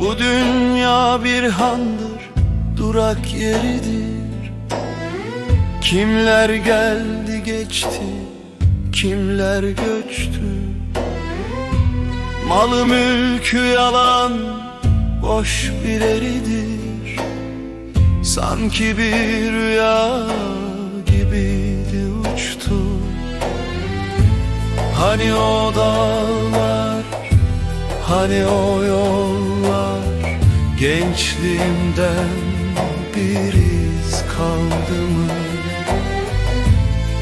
Bu dünya bir handır, durak yeridir. Kimler geldi geçti, kimler göçtü? Malı mülkü yalan, boş bir eridir. Sanki bir rüya gibiydi uçtu. Hani o dağlar, hani o yollar Gençliğimden bir iz kaldı mı?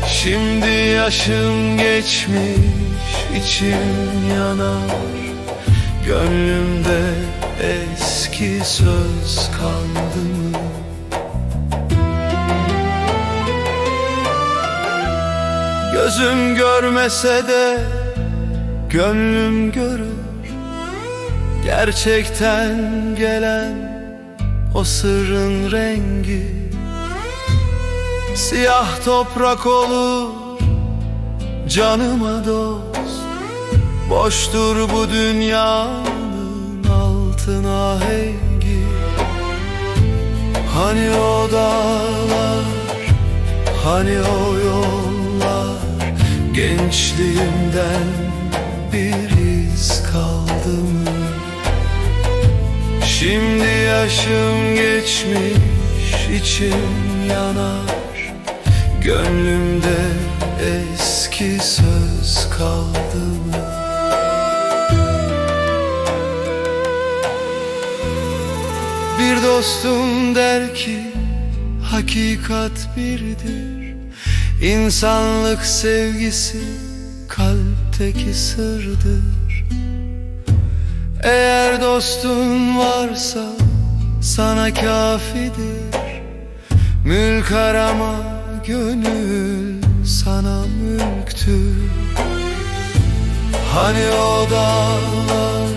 Şimdi yaşım geçmiş, içim yanar Gönlümde eski söz kaldı mı? Gözüm görmese de gönlüm görür Gerçekten gelen o sırrın rengi Siyah toprak olur canıma dost. Boştur bu dünyanın altın ahengi Hani o dağlar, hani o yollar Gençliğimden yaşım geçmiş, içim yanar. Gönlümde eski söz kaldı mı? Bir dostum der ki hakikat birdir. İnsanlık sevgisi kalpteki sırdır. Eğer dostun varsa sana kafidir Mülk arama gönül sana mülktür Hani o dağlar,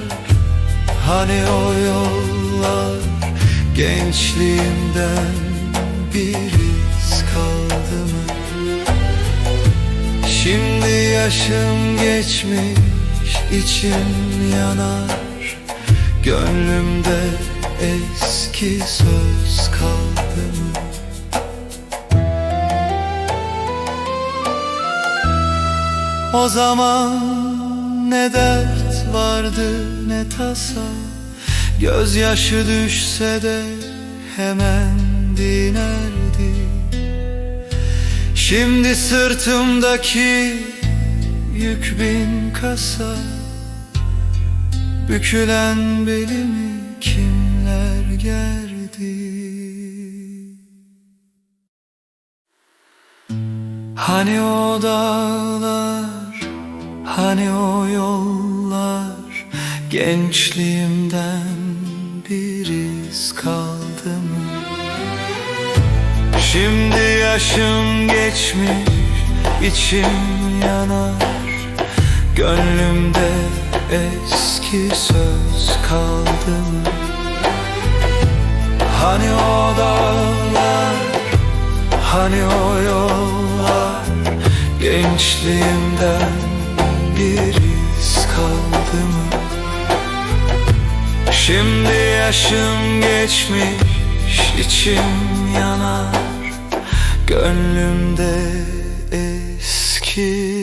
hani o yollar Gençliğimden bir iz kaldı mı? Şimdi yaşım geçmiş, içim yanar Gönlümde eski söz kaldı mı? O zaman ne dert vardı ne tasa? Gözyaşı düşse de hemen dinerdi. Şimdi sırtımdaki yük bin kasa. Bükülen belimi kimler gerdi Hani o dağlar, hani o yollar Gençliğimden bir iz kaldı mı? Şimdi yaşım geçmiş, içim yanar Gönlümde eski söz kaldı mı? Hani o yollar Gençliğimden bir iz kaldı mı? Şimdi yaşım geçmiş, içim yanar Gönlümde eski